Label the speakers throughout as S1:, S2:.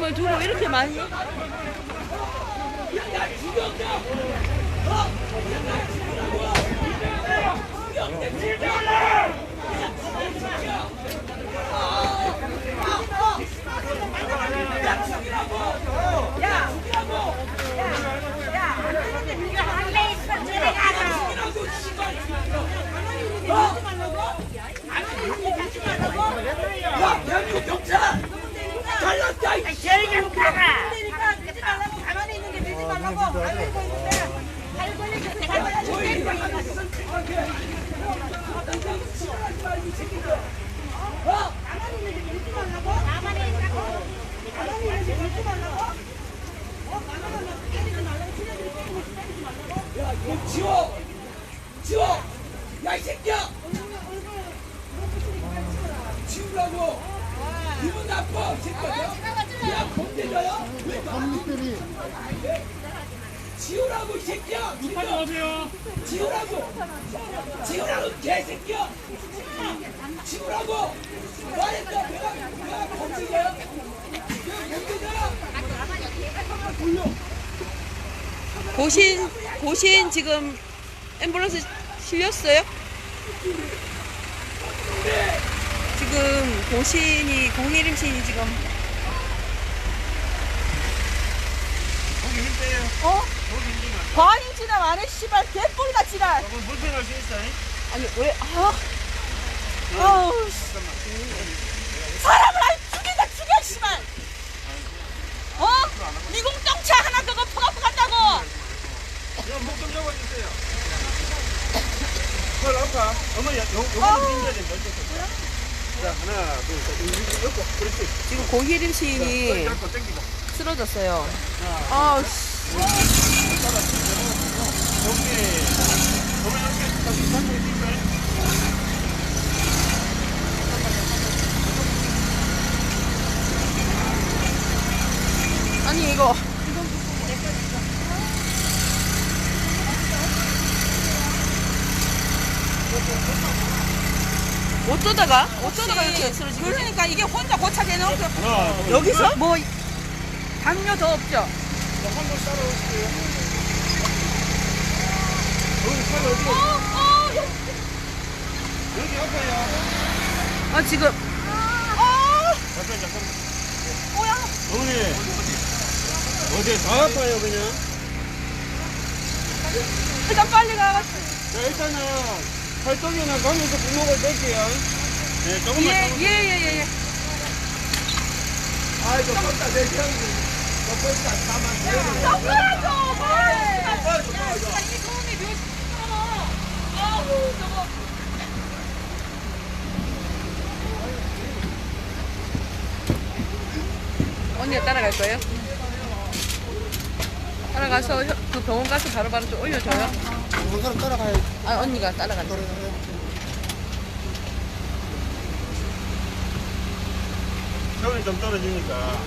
S1: 사람을 두고 이렇게 많이?
S2: 야, 대한민국 경
S3: 저리 좀 가라.
S4: 그러니까 그러지 말라고 가만히 있는 게 되지 말라고. 알고 있는데 잘 걸리게 내가 죽일 거야. 가만히 있는 게 되지 말라고 가만히 있는 게 되지 말라고 어 가만히 있는 게 때리지 말라고 친애들이 때리고 때리지 말라고
S2: 야, 이거 지워! 지워! 야, 이 새끼야! 지우라고! 기분 나빠, 이 새끼야! 야, 범죄자야? 왜
S5: 국민들이
S2: 지우라고, 이 새끼야! 지우라고! 지우라고! 지우라고, 개새끼야! 지우라고! 말했다, 내가, 내가 범죄자야? 내가 범죄자야? 돌려!
S1: 고신 고신 지금 앰뷸런스 실렸어요? 지금 고신이 011신이 지금 어? 과잉 지남 안에 씨발 개뿔이다 지랄
S6: 불편할 수 있어.
S1: 아니 왜 아, 아우 씨. 사람을 아예 죽인다 죽여 씨발 어? 미궁 똥차 하나 그거 퍼갖고 간다고
S6: 목좀 잡아주세요. 그걸 할까? 어머니, 요, 빈자리 먼저 줬다. 자, 하나, 둘, 셋. 이거 엮고. 그렇지.
S1: 지금 고희림 시인이
S6: 잡고 당기고.
S1: 쓰러졌어요 아우 씨
S6: 이렇게?
S1: 아니 이거 어쩌다가 어쩌다가 이렇게 쓰러지고 그러니까 이게 혼자 고착해 놓은 거
S6: 하나, 둘,
S1: 여기서 뭐 당뇨 더 없죠?
S6: 한번 따라오실게요. 여기 팔 어디?
S1: 어, 어, 여-
S6: 여기 아파요.
S1: 아 지금 어,
S6: 잠깐, 잠깐.
S1: 뭐야?
S6: 어머니. 어디 다 아파요, 그냥.
S1: 일단 빨리 가가.
S6: 자, 일단은 팔뚝이나 가면서 구멍을 낼게요. 네, 조금만. 조금만.
S1: 예 예예 예.
S2: 아이고, 컸다, 내 형이. 너 컸다, 가만?
S1: 야, 진짜 이 도움이 몇 시간 아우 저거. 언니가 따라갈 거예요? 따라가서 혀- 그 병원 가서 바로바로 좀 올려줘요.
S5: 한 사람 따라가야
S1: 아 언니가 따라간다.
S6: 체온이 좀 떨어지니까.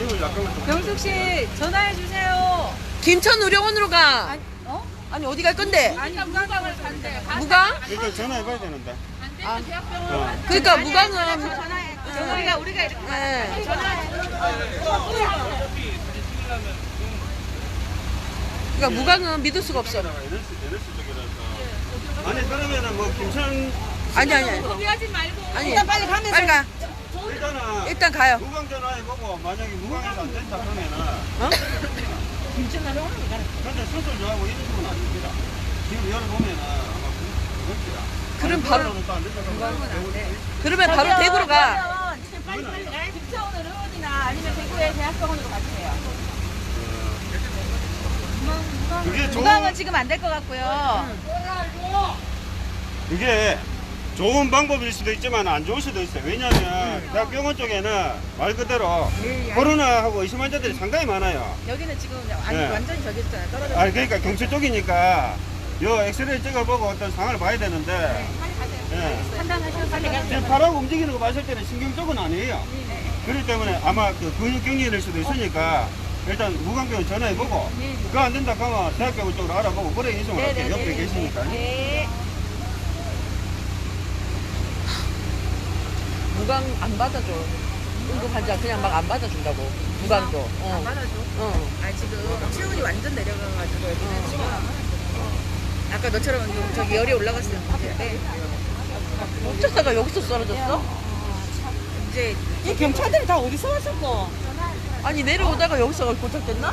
S6: 이거 약간만 좀.
S4: 병숙 씨 전화해 주세요.
S1: 김천 의료원으로 가.
S4: 아니, 어?
S1: 아니 어디 갈 건데?
S4: 아니 무강을 간대.
S1: 무강?
S6: 일단 전화해봐야 되는데.
S1: 아,
S6: 어.
S1: 그러니까 무강은
S4: 전화해. 우리가 우리가 이렇게
S1: 네. 그러니까 무강은 믿을 수가 없어.
S6: NS 쪽이라서. 아니, 그러면은 뭐, 김천.
S1: 아니 아니 아니.
S4: 포기하지 말고
S1: 아니.
S4: 일단 빨리 가면서
S1: 빨리 가.
S6: 일단은.
S1: 일단 가요.
S6: 무강 전화해 보고, 만약에 무강에서 안 된다 그러면은.
S1: 어?
S6: 근데 수술 좋아하고 이런 쪽은 안 됩니다. 지금 열어보면은 아마 그렇더라.
S1: 그럼 바로-
S6: 그러면
S1: 그러면 바로 대구로 가.
S4: 그러면 지금 빨리 빨리 가. 김태원 의료원이나 아니면 대구의 대학병원으로 가주세요.
S6: 그게 좋은,
S4: 무강은 지금 안 될 것 같고요.
S6: 그게 좋은 방법일 수도 있지만 안 좋을 수도 있어요. 왜냐하면 대학병원 쪽에는 말 그대로 코로나하고 의심 환자들이 상당히 많아요.
S4: 여기는 지금 아니
S6: 네.
S4: 완전히 저기 있잖아요. 떨어져.
S6: 아 그러니까 경찰 쪽이니까 요 엑스레이 찍어보고 어떤 상황을 봐야 되는데
S4: 빨리 가세요.
S6: 예.
S4: 판단하셔서 빨리 가세요.
S6: 지금 팔하고 움직이는 거 봤을 때는 신경 쪽은 아니에요. 그렇기 때문에 아마 그 근육 경련일 수도 있으니까 일단 무관병원 전화해보고 그거 안 된다 그러면 대학병원 쪽으로 알아보고 그래 이송을 할게요. 옆에 계시니까.
S4: 네.
S1: 무강 안 받아줘. 응급 환자 그냥 막 안 받아준다고. 무강도. 어.
S7: 받아줘.
S1: 어.
S7: 아 지금 체온이 완전 내려가가지고 여기는 지금 아까 너처럼 저기 열이 올라갔을 텐데
S1: 어쩌다가 여기서 쓰러졌어?
S7: 이제
S1: 이 경찰들이 다 어디서 왔었어? 아니 내려오다가 여기서 고착됐나?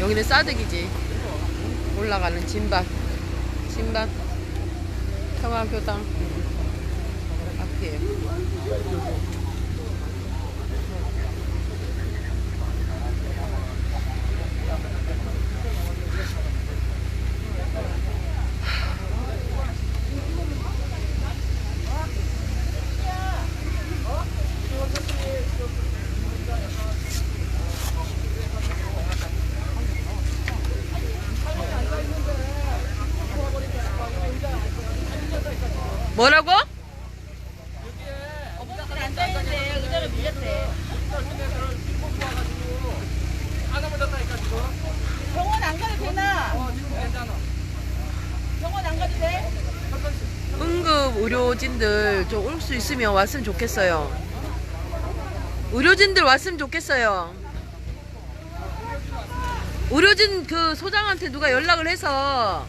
S1: 여기는 싸득이지. 올라가는 진박. 진박. 평화교당. 앞이에요. 뭐라고?
S7: 병원 안 가도 되나? 병원 안 가도 돼?
S1: 응급 의료진들 좀 올 수 있으면 왔으면 좋겠어요. 의료진들 왔으면 좋겠어요. 의료진 그 소장한테 누가 연락을 해서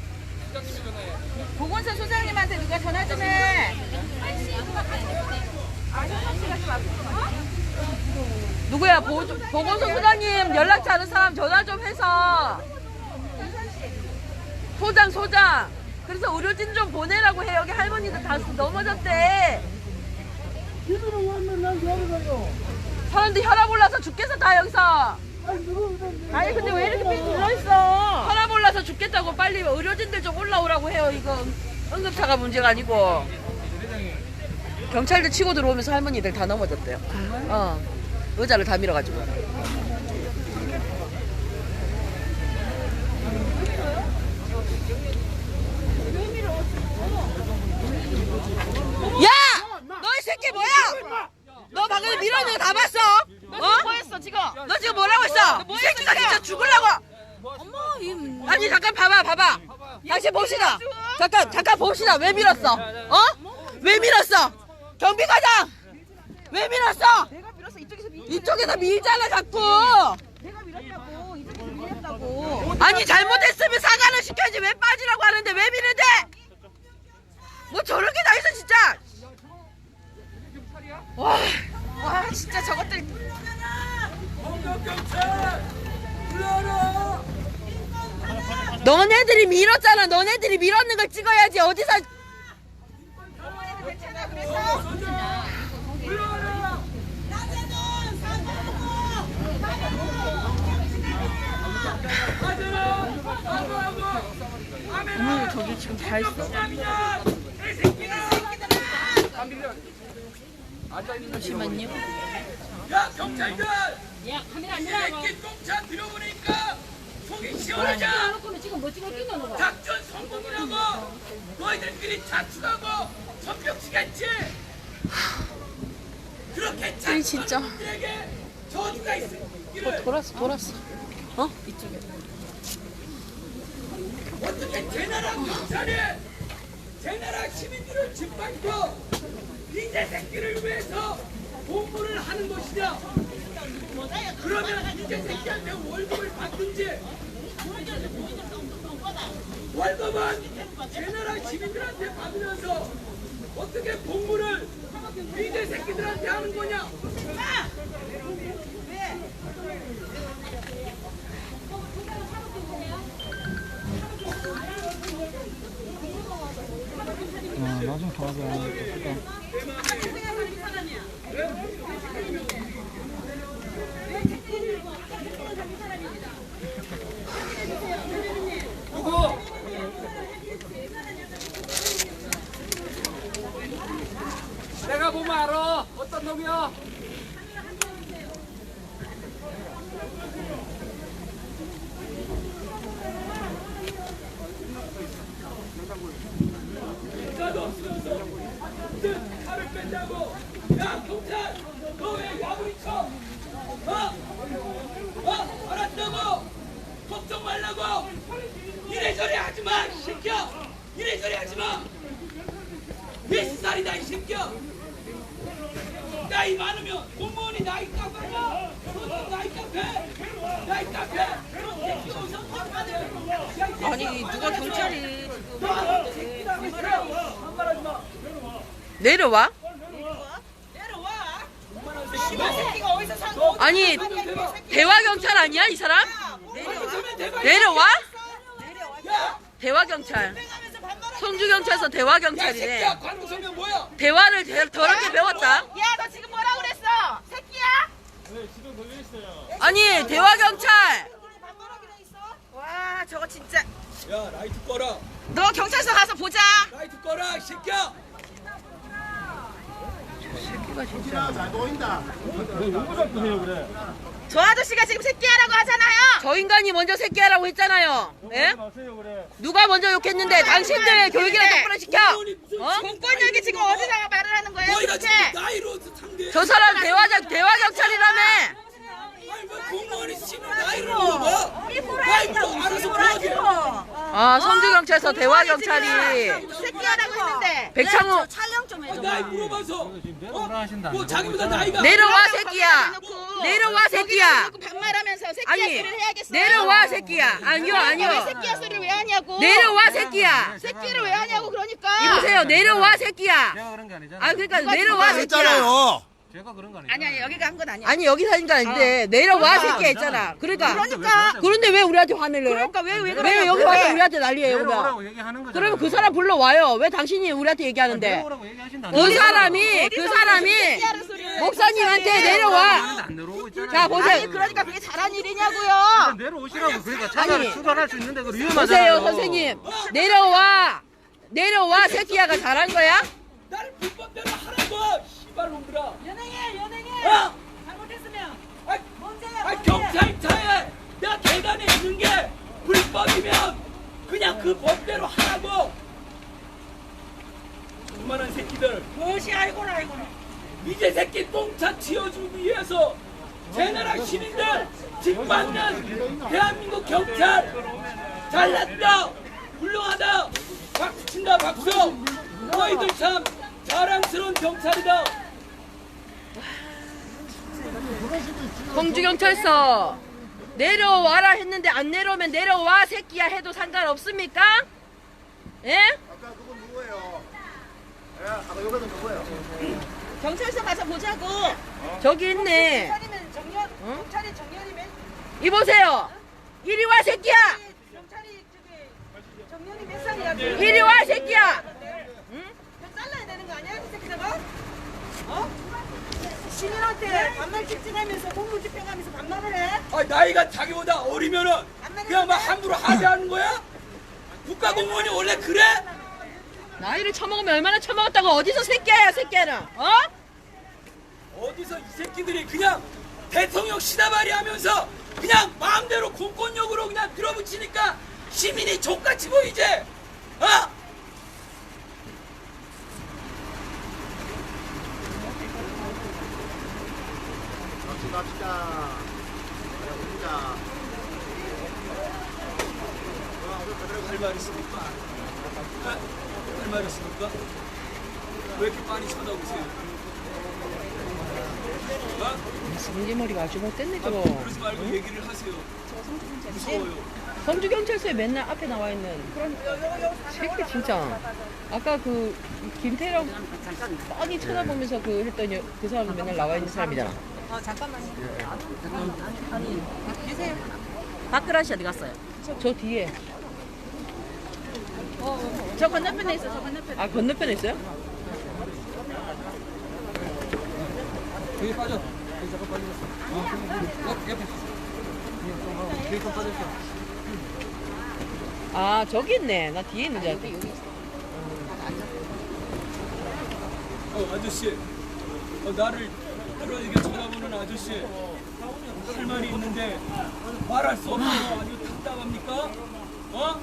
S7: 보건소 소장님한테 누가 전화 좀 해.
S1: 누구야 보, 보건소 소장님 연락처 아는 사람 전화 좀 해서 소장 소장 그래서 의료진 좀 보내라고 해. 여기 할머니들 다 넘어졌대. 사람들 혈압 올라서 죽겠어 다 여기서. 아니 근데 왜 이렇게 삥 눌러있어? 혈압 올라서 죽겠다고 빨리 의료진들 좀 올라오라고 해요 이거. 응급차가 문제가 아니고. 경찰들 치고 들어오면서 할머니들 다 넘어졌대요. 어. 의자를 다 밀어가지고 야! 너 이 새끼 뭐야? 너 방금 밀어넣는 거다 봤어? 어? 뭐 했어 지금? 너 지금 뭐라고 했어? 이 새끼가 진짜 죽으려고! 아니 잠깐 봐봐 봐봐 다시 봅시다 잠깐 잠깐 봅시다 왜 밀었어? 어? 왜 밀었어? 경비과장! 왜 밀었어?
S7: 내가 밀었어 이쪽에서 밀.
S1: 밀잖아 자꾸
S7: 내가 밀었다고.
S1: 아니 잘못했으면 사과를 시켜야지. 왜 빠지라고 하는데? 왜 미는데? 뭐 저런 게 다 있어 진짜. 와
S7: 와 진짜 저것들.
S1: 너네들이 밀었잖아. 너네들이 밀었는 걸 찍어야지. 어디서 어머 저기 지금 다 있어 잠시만요
S2: 야 경찰들! 야 카메라 안 이렇게 똥차 들어보니까 속이 시원하자! 작전 성공이라고! 너희들끼리 자축하고 선벽치겠지? 그렇게
S1: 아니, 진짜.
S2: 저주가 있기를
S1: 돌았어 돌았어 어? 이쪽에
S2: 어떻게 제 나라 경찰이 제 나라 시민들을 짓밟고 이제 새끼를 위해서 공부를 하는 것이냐? 그러면 이제 새끼한테 월급을 받든지 월급은 제 나라 시민들한테 받으면서 어떻게 공부를 이제 새끼들한테 하는 거냐? 누구? 내가 보면 알아. 어떤 놈이야? 이래저래 하지 마, 이 새끼야. 이래저래 하지 마. 몇 살이다, 이 새끼야. 나이 많으면 공무원이 나이 깎아야. 너도 나이 깎아. 나이 깎아. 그런 새끼 어디서 깎아내. 야, 이 새끼야.
S7: 아니 누가 경찰이
S2: 너 새끼다, 이 새끼야. 반말하지 마.
S1: 내려와? 아니 대화 경찰 아니야 이 사람? 내려와? 대화 경찰. 성주 경찰서 대화
S2: 뭐야?
S1: 대화를 대- 더럽게 배웠다.
S7: 야 너 지금 뭐라 그랬어? 새끼야?
S1: 아니 대화 경찰.
S7: 와 저거 진짜
S2: 야, 라이트 꺼라.
S7: 너 경찰서 가서 보자
S2: 라이트 꺼라, 이 새끼야.
S7: 저 아저씨가 지금 새끼야라고 하잖아요
S1: 저 인간이 먼저 새끼하라고 했잖아요. 예? 누가 먼저 욕했는데 당신들 교육이나 똑바로 시켜. 어?
S7: 공권력이 지금 어디다가 말을 하는 거예요
S2: 나이로 상대.
S1: 저 사람 대화 대화 경찰이라며.
S2: 아니 뭐 공무원이 씨는 나이를 물어봐. 나이로 알아서 보게.
S1: 아 성주 경찰서 대화 경찰이
S7: 새끼야라고 했는데
S1: 백창호
S2: 나이 물어봐서. 어? 뭐 자기보다 나이가.
S1: 내려와 새끼야. 내려와 새끼야.
S7: 반말하면서 새끼야
S1: 아니
S7: 소리를 해야겠어
S1: 내려와 새끼야. 아니요
S7: 왜
S1: 아니요.
S7: 새끼야 소리를 왜 하냐고
S1: 내려와 새끼야.
S7: 새끼를 왜 하냐고 그러니까
S1: 이보세요 내려와 새끼야.
S8: 제가 그런 게 아니잖아요.
S1: 아 그러니까 내려와 새끼야.
S9: 했잖아요.
S8: 제가 그런 거 아니잖아요.
S7: 아니 여기가 한 건 아니야
S1: 아니 여기 사는 게 아닌데 내려와 새끼야 했잖아. 그러니까
S8: 그러니까.
S1: 그런데 왜 우리한테 화를 내요?
S7: 그러니까
S1: 왜왜왜
S7: 그러냐고
S1: 여기 와서 우리한테 난리예요 그러면?
S8: 내려오라고 얘기하는 거잖아요.
S1: 그러면 그 사람 불러 와요. 왜 당신이 우리한테 얘기하는데?
S8: 내려오라고 얘기하신다.
S1: 그 사람이 그 사람이 목사님한테 내려와.
S8: 안 내려오고 있잖아요.
S1: 자 보세요.
S7: 아니 그러니까 그게 잘한 일이냐고요
S8: 내려오시라고 그러니까 차라리
S1: 아니.
S8: 출발할 수 있는데 그
S1: 보세요
S8: 위험하잖아요.
S1: 선생님. 내려와. 내려와 새끼야가 잘한 거야?
S2: 나를 불법대로 하라고. 놈들아.
S4: 연행해 연행해
S2: 어?
S4: 잘못했으면
S2: 아,
S4: 문제야
S2: 아
S4: 문제
S2: 경찰차에 내가 계단에 있는 게 불법이면 그냥 그 법대로 하라고. 그만한 새끼들.
S4: 무엇이 알고나 알고나
S2: 이제 새끼 똥차 치워주기 위해서 제나라 시민들 짓밟는 대한민국 경찰 잘났다 훌륭하다 박수 친다 박수 너희들 참 자랑스러운 경찰이다
S1: 성주 경찰서 내려와라 했는데 안 내려오면 내려와 새끼야 해도 상관없습니까? 예?
S9: 아까 그분 누구예요? 예, 아까 요거는 누구예요?
S7: 경찰서 가서 보자고
S1: 저기 있네.
S4: 경찰이면 정년 경찰이 정년이면
S1: 이보세요. 이리 와 새끼야.
S4: 경찰이 저기 정년이 몇 살이야
S1: 이리 와 새끼야.
S4: 그 잘라야 되는 거 아니야 이 새끼들아 어? 시민한테 반말 직진하면서 공무 집행하면서 반말을 해?
S2: 아 나이가 자기보다 어리면은 그냥 막 함부로 하자는 거야? 국가 공무원이 원래 그래?
S1: 나이를 처먹으면 얼마나 처먹었다고 어디서 새끼야 새끼야는 어?
S2: 어디서 이 새끼들이 그냥 대통령 시다발이 하면서 그냥 마음대로 공권력으로 그냥 밀어붙이니까 시민이 족같이 보이지? 어?
S9: 갑시다. 가자,
S2: 할말 있습니까? 할말 있습니까? 왜 이렇게 많이 쳐다보세요? 어?
S1: 성지머리가 아주 못됐네 저거
S2: 그러지 말고 얘기를 하세요. 무서워요.
S1: 성주 경찰서에 맨날 앞에 나와 있는 새끼 진짜 아까 그 김태령 뻔히 쳐다보면서 그 했더니 그 사람 맨날 나와 있는 사람이잖아 어 잠깐만요 아니 계세요 박그라시 어디 갔어요? 저 뒤에
S7: 저 건너편에 있어 저 건너편에
S1: 아 건너편에 있어요?
S8: 여기 빠져. 여기 잠깐 빠지겠어. 어, 옆, 옆에. 여기 좀 빠졌어.
S1: 아 저기 있네 나 뒤에 있는 줄 알았어
S2: 어, 아저씨. 어, 나를 그러게 쳐다보는 아저씨. 할 말이 있는데 말할 수 없어서 아주 답답합니까? 어?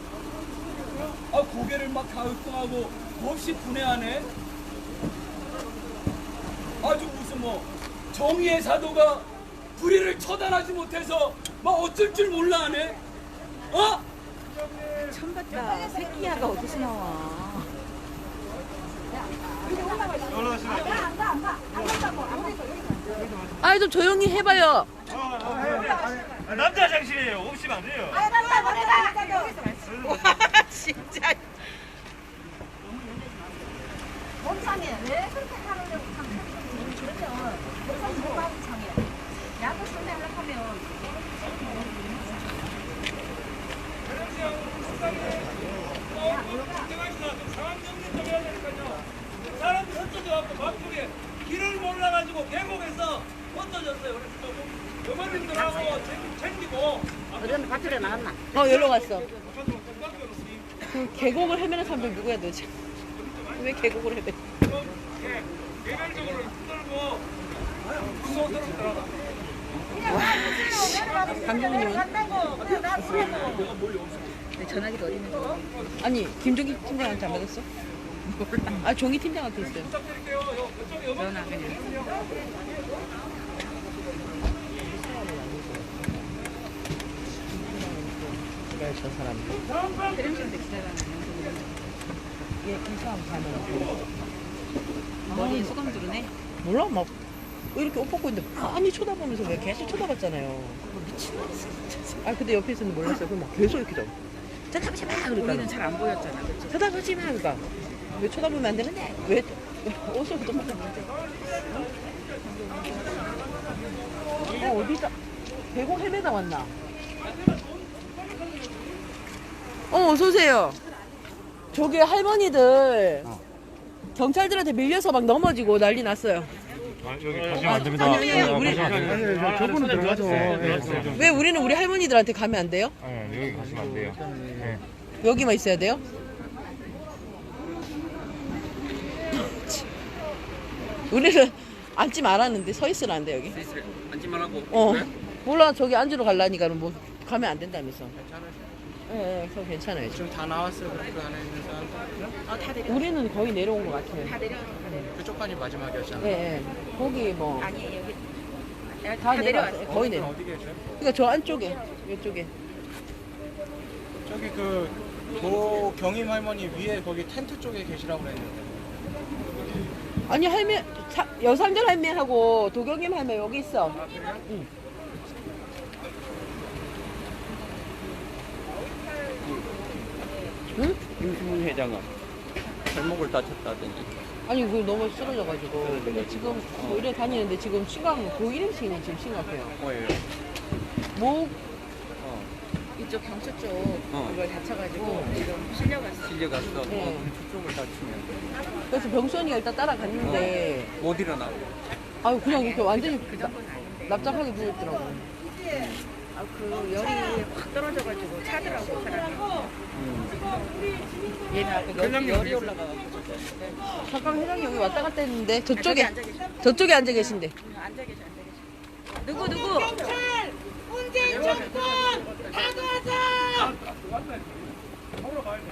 S2: 아, 고개를 막 가윽동하고 몹시 분해하네. 아주 무슨 뭐 정의의 사도가 불의를 처단하지 못해서 막 어쩔 줄 몰라 하네. 어?
S7: 처음 봤다. 새끼야가 어디서 나와?
S1: 아이 좀 조용히 해봐요.
S6: 남자 장실이에요. 없으면 안 돼요.
S1: 와 진짜.
S4: 몸상에 왜 그렇게 하려고 참 그렇죠. 몸상이 못 받은 창이야. 약을 쓴다고 하면
S2: 사람들 흩어져 갖고 밤중에 길을 몰라가지고 계곡에서 흩어졌어요. 그래서 어머님들하고 챙기고
S1: 어 여기로 갔어. 그 계곡을 헤매는 사람들 누구야 도대체? 왜 계곡을 헤매?
S2: 개별적으로 흔들고 무서워들었더라고.
S1: 강경훈님은?
S7: 내 전화기도 어디 있는지 모르겠어.
S1: 아니 김종기 팀장한테 안 받았어? 몰라. 아 종이 팀장한테 있어요.
S7: 전화 그냥.
S1: 저 사람.
S7: 트램션도 기다려는
S1: 얘이 사람 가면
S7: 머리에 수건 두르네.
S1: 몰라 막 이렇게 옷 벗고 있는데 많이 쳐다보면서 왜 계속 쳐다봤잖아요. 아 근데 옆에 있었는데 몰랐어요. 그럼 막 계속 이렇게 좀 쳐다보지 마
S7: 우리는
S1: 그러니까
S7: 잘안 보였잖아. 그치?
S1: 쳐다보지 마 그러니까 왜 쳐다보면 안 되는데 왜 옷을 좀어 어디다 계곡 헤매다 왔나? 어 어서 오세요. 저기 할머니들 경찰들한테 밀려서 막 넘어지고 난리 났어요.
S6: 여기 가시면 안 됩니다.
S1: 아니에요, 우리-
S6: 저분은 들어가죠.
S1: 왜 우리는 우리 할머니들한테 가면 안 돼요?
S6: 여기 가시면 안 돼요.
S1: 여기만 있어야 돼요? 우리는 앉지 말았는데 서 있으라는데 여기.
S8: 앉지 말라고.
S1: 어. 몰라 저기 앉으러 갈라니까는 뭐 가면 안 된다면서. 예, 예, 그거 괜찮아요.
S8: 지금 다 나왔어요. 그 안에 있는 사람.
S7: 어, 다 내려.
S1: 우리는 거의 내려온 것 같아요.
S7: 다 내려.
S8: 그쪽까지 마지막이었잖아.
S1: 예, 예. 거기 뭐 다
S7: 아니 여기. 다,
S1: 내려왔어요.
S7: 내려왔어.
S1: 거의 내려.
S8: 어디 계셔?
S1: 그러니까 저 안쪽에, 이쪽에.
S8: 저기 그 도경임 할머니 위에 거기 텐트 쪽에 계시라고 그랬는데.
S1: 아니 할매, 사, 여상전 할매하고 도경님 할매 여기 있어. 응. 응?
S10: 김수문 회장은 발목을 다쳤다더니
S1: 아니 그 너무 쓰러져가지고 근데 지금 뭐 이래 다니는데 지금 심각 고일행신이 지금 심각해요
S10: 뭐예요?
S1: 목
S7: 이쪽 경찰 쪽
S10: 어.
S7: 그걸 다쳐가지고 지금 실려갔어.
S10: 실려갔어.
S1: 네.
S10: 어, 그쪽을 다치면
S1: 그래서 병수 언니가 일단 따라갔는데
S10: 못 일어나.
S1: 아유 그냥 이렇게 완전히 납작하게 누워있더라고
S7: 아, 그 열이 확 떨어져가지고 차더라고 사람이. 얘는 아까 열이, 열이 올라가가지고
S1: 잠깐 회장이 여기 왔다 갔다 했는데 저쪽에
S7: 저기 앉아 계셔.
S1: 저쪽에 앉아 계신데
S7: 앉아 계셔, 앉아 계셔. 누구 누구?
S4: 경찰 문재인 정권 사과하자.
S1: 아니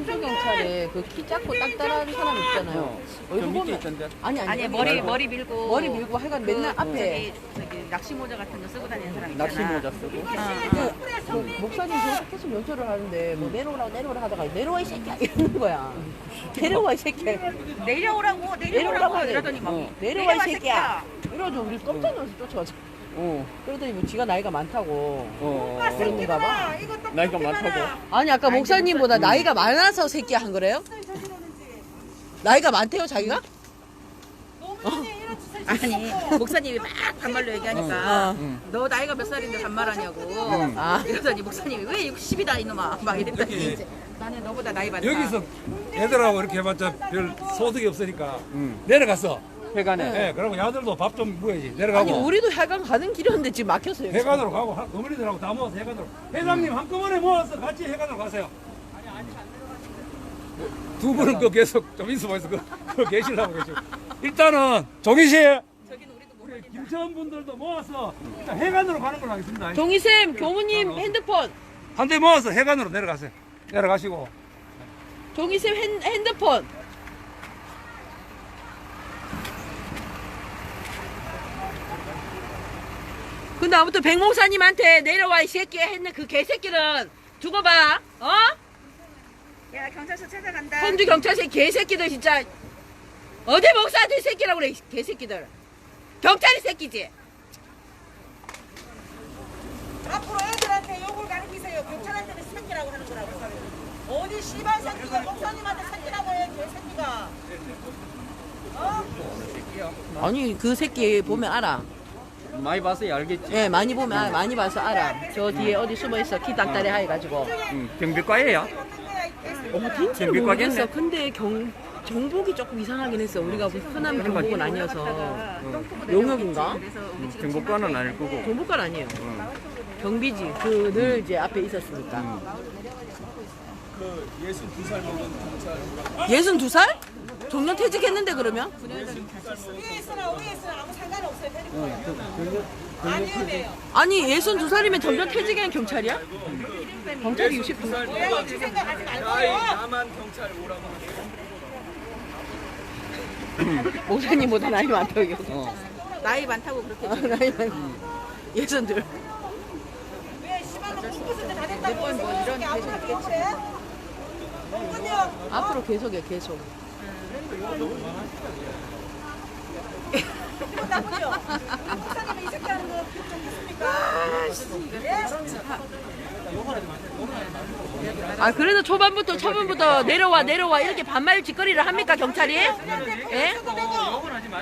S1: 홍수 경찰에 그 키 작고 딱딱한 사람 있잖아요.
S10: 저
S1: 얼굴
S10: 밑에
S1: 보면
S10: 있던데.
S1: 아니 아니
S7: 아니 머리. 머리 밀고
S1: 머리 밀고 하여간 맨날
S7: 그
S1: 앞에.
S7: 저기, 저기 낚시 모자 같은 거 쓰고 다니는 사람 있잖아.
S10: 낚시 모자 쓰고.
S1: 그, 그 목사님 계속 계속 연설을 하는데 뭐 내려오라고 내려오라 하다가 내려와 이 새끼야. 이러는 거야. 내려와 이 새끼야.
S7: 내려오라고
S1: 내려오라고
S7: 내려오라고. 이러더니 막.
S1: 어, 내려와 이 새끼야. 이러죠. 우리 깜짝 놀라서 쫓아가죠
S10: 어.
S1: 그러더니 뭐 지가 나이가 많다고
S10: 어.
S1: 그런가 봐
S10: 나이가 많다고.
S1: 아니 아까 목사님보다 나이가 많아서 새끼야 한 거래요? 나이가 많대요 자기가?
S7: 아니 목사님이 막 반말로 얘기하니까
S1: 어.
S7: 너 나이가 몇 살인데 반말하냐고
S1: 아.
S7: 이러더니 목사님이 왜 60이다 이놈아 막 이랬더니
S11: 여기-
S7: 이제 나는 너보다 나이 많다
S11: 여기서 애들하고 이렇게 해봤자 별 소득이 없으니까
S10: 응.
S11: 내려갔어.
S10: 회관에.
S11: 예, 그러고 야들도 밥 좀 먹어야지.
S1: 아니
S11: 내려가고.
S1: 우리도 해강 가는 길이었는데 지금 막혔어요
S11: 해관으로 가고 한- 어머니들하고 다 모아서 해관으로. 회장님 한꺼번에 모아서 같이 해관으로 가세요. 두 분은 그 계속 좀 있어 보여서 그, 그 계시려고 계시고. 일단은 종희 씨. 그 김천 분들도 모아서 일단 해관으로 가는 걸로 하겠습니다.
S1: 종희 쌤 교무님 핸드폰
S11: 한 대 모아서 해관으로 내려가세요. 내려가시고.
S1: 종희 쌤 핸, 핸드폰 근데 아무튼 백목사님한테 내려와 이 새끼 했는 그 개새끼는 두고 봐. 어?
S7: 야 경찰서 찾아간다.
S1: 선주 경찰서 이 개새끼들 진짜 어디 목사한테 이 새끼라고 그래 이 개새끼들. 경찰이 새끼지.
S4: 앞으로 애들한테 욕을 가르치세요. 경찰한테는 새끼라고 하는 거라고. 어디 씨발 새끼가 목사님한테 새끼라고 해, 개새끼가.
S1: 아니 그 새끼 보면 알아.
S10: 많이 봤어야 알겠지.
S1: 예 많이 보면 알아. 많이 봐서 알아. 저 뒤에 어디 숨어 있어 키 닥다리 해가지고.
S10: 응, 경비과예요.
S1: 어, 딘지는
S10: 정비과겠네.
S1: 모르겠어. 근데 경, 정복이 조금 이상하긴 했어. 우리가 흔한 경복은 아니어서. 용역인가?
S10: 응, 경비과는 아닐 거고.
S1: 정복관 아니에요. 경비지. 그 늘 이제 앞에 있었으니까. 예순 두 살? 정년 퇴직했는데 그러면?
S4: 위에 있으나 위에 있으나 아무 상관 없어요. 데리고 안 위험해요.
S1: 아니 예순 두 살이면 정년 퇴직한 경찰이야? 경찰이 60.
S4: 고양이 그 생각하지 말고요.
S1: 목사님보다 나이 많다고 얘기해.
S7: 나이 많다고 그렇게.
S1: 아, 나이 많. 예순 둘.
S4: 왜 씨발로 공부했을 때다 됐다고 생각하는 게 아무나 그렇지? 그냥
S1: 앞으로 계속해 계속. 아 그래도 초반부터 처음부터 내려와 내려와 이렇게 반말 짓거리를 합니까 경찰이? 예?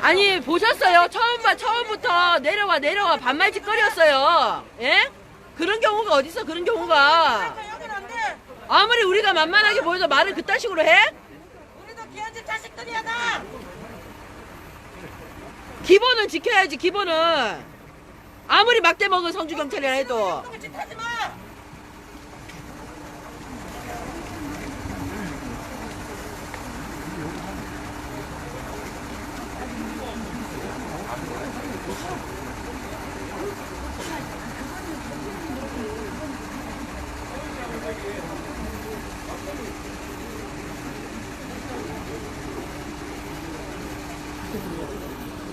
S1: 아니 보셨어요? 처음 봐 처음부터 내려와 내려와 반말 짓거리였어요. 예? 그런 경우가 어딨어 그런 경우가. 아무리 우리가 만만하게 보여도 말을 그딴 식으로 해?
S4: 자식들이야 나.
S1: 기본은 지켜야지 기본은 아무리 막대 먹은 성주 경찰이라 해도
S4: 그런 짓 하지 마.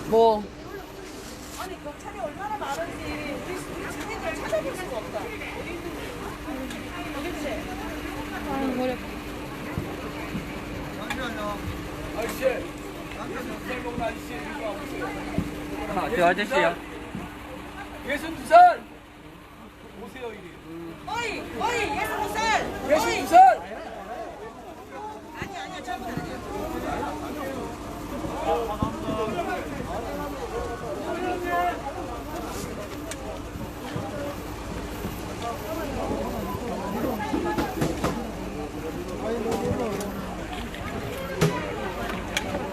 S1: 뭐
S4: 아니 경찰이 얼마나 많은지 우리 주민들 찾아볼 수가 없다.
S10: 아, 저 아저씨야.
S2: 예순 두 살. 오세요 이리.
S4: 어이 어이 예순 살.
S2: 예순 두 살.
S4: 아니 아니야 잘못 아니야.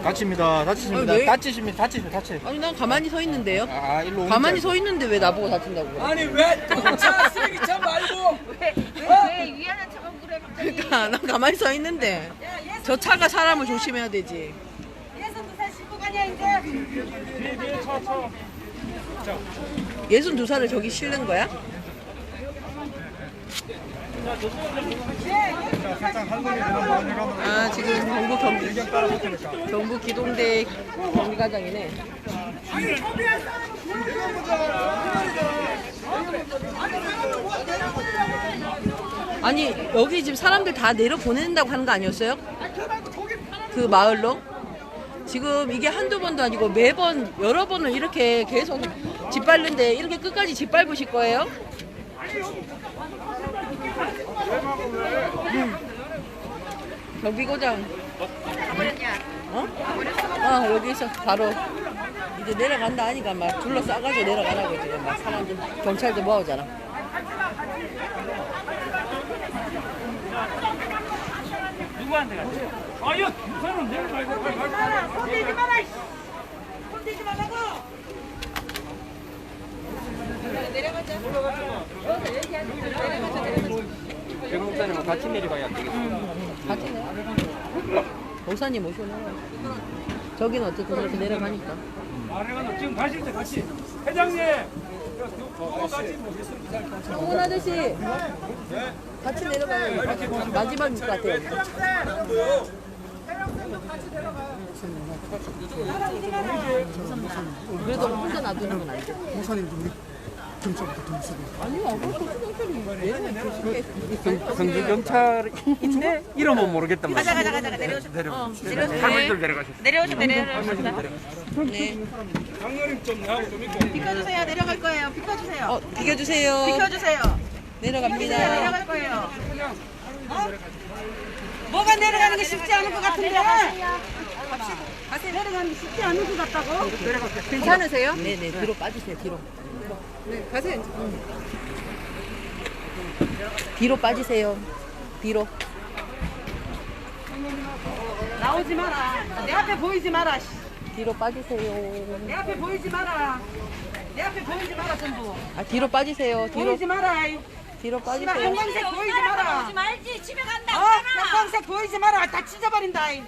S8: 다칩니다. 다치십니다.
S1: 아, 왜?
S8: 다치십니다. 다치십니다. 다치.
S1: 아니 난 가만히 서 있는데요
S8: 아, 일로 오면
S1: 가만히
S8: 돼.
S1: 서 있는데 왜 나보고 다친다고 그래
S2: 아니 왜차 쓰레기차 말고
S7: 왜 위안한 척하고 그래 갑자기.
S1: 그러니까 난 가만히 서 있는데 저 차가 사람을 조심해야 되지
S4: 예순 두살 씹고 가냐 이제.
S1: 예순 두 살을 저기 실는 거야? 아 지금 경북 경기 경북 기동대 경비과장이네. 아니 여기 지금 사람들 다 내려 보낸다고 하는 거 아니었어요? 그 마을로? 지금 이게 한두 번도 아니고 매번 여러 번을 이렇게 계속 짓밟는데 이렇게 끝까지 짓밟으실 거예요? 경비고장 어? 아 여기서 바로 이제 내려간다 하니까 막 둘러싸가지고 내려가라고 지금 막 사람들 경찰도 모아오잖아
S11: 아야 부산은 내려 말고 빨리 빨리.
S4: 손대지 마라. 이씨. 손대지 말라고.
S10: 대목사님은 같이 내려가야 되겠어.
S1: 같이 내려. 목사님 모셔놓아 저기는 어쨌든 저렇게 내려가니까.
S11: 아래가 지금 가실 때 같이. 회장님.
S1: 홍은 아저씨! 같이 내려가요. 마지막일 것 같아요. 그래도 혼자 놔두는 건 아니죠
S8: 목사님 우리
S10: 성주 경찰인데 이름은 모르겠단 말이야.
S7: 가자 가자 가자 내려오셔.
S10: 내려.
S7: 내려오세요.
S10: 할머니들 내려가셨어.
S7: 내려오셔 내려오셔.
S11: 좀좀 있고.
S7: 비켜주세요. 내려갈 거예요. 비켜주세요.
S1: 어, 비켜주세요.
S7: 비켜주세요.
S1: 내려갑니다.
S7: 내려갈 거예요.
S4: 뭐가 내려가는 게 쉽지 않은 것 같은데. 가세요. 내려가는 게 쉽지 않은 것 같다고?
S7: 괜찮으세요?
S1: 네네, 뒤로 빠지세요, 뒤로.
S7: 네, 가세요.
S1: 뒤로 빠지세요. 뒤로.
S4: 나오지 마라. 내 앞에 보이지 마라. 씨.
S1: 뒤로 빠지세요.
S4: 내 앞에 보이지 마라. 내 앞에 보이지 마라 전부.
S1: 아, 뒤로 빠지세요. 뒤로,
S4: 보이지 마라.
S1: 뒤로
S4: 씨발
S1: 빠지세요.
S4: 형광색 보이지 마라.
S12: 오지 말지 집에 간다.
S4: 어? 형광색 보이지 마라. 다 찢어버린다. 이.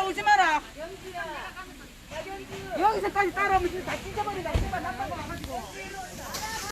S4: 따라오지 마라. 여기서까지 따라오면 다 찢어버린다. 제발 와가지고.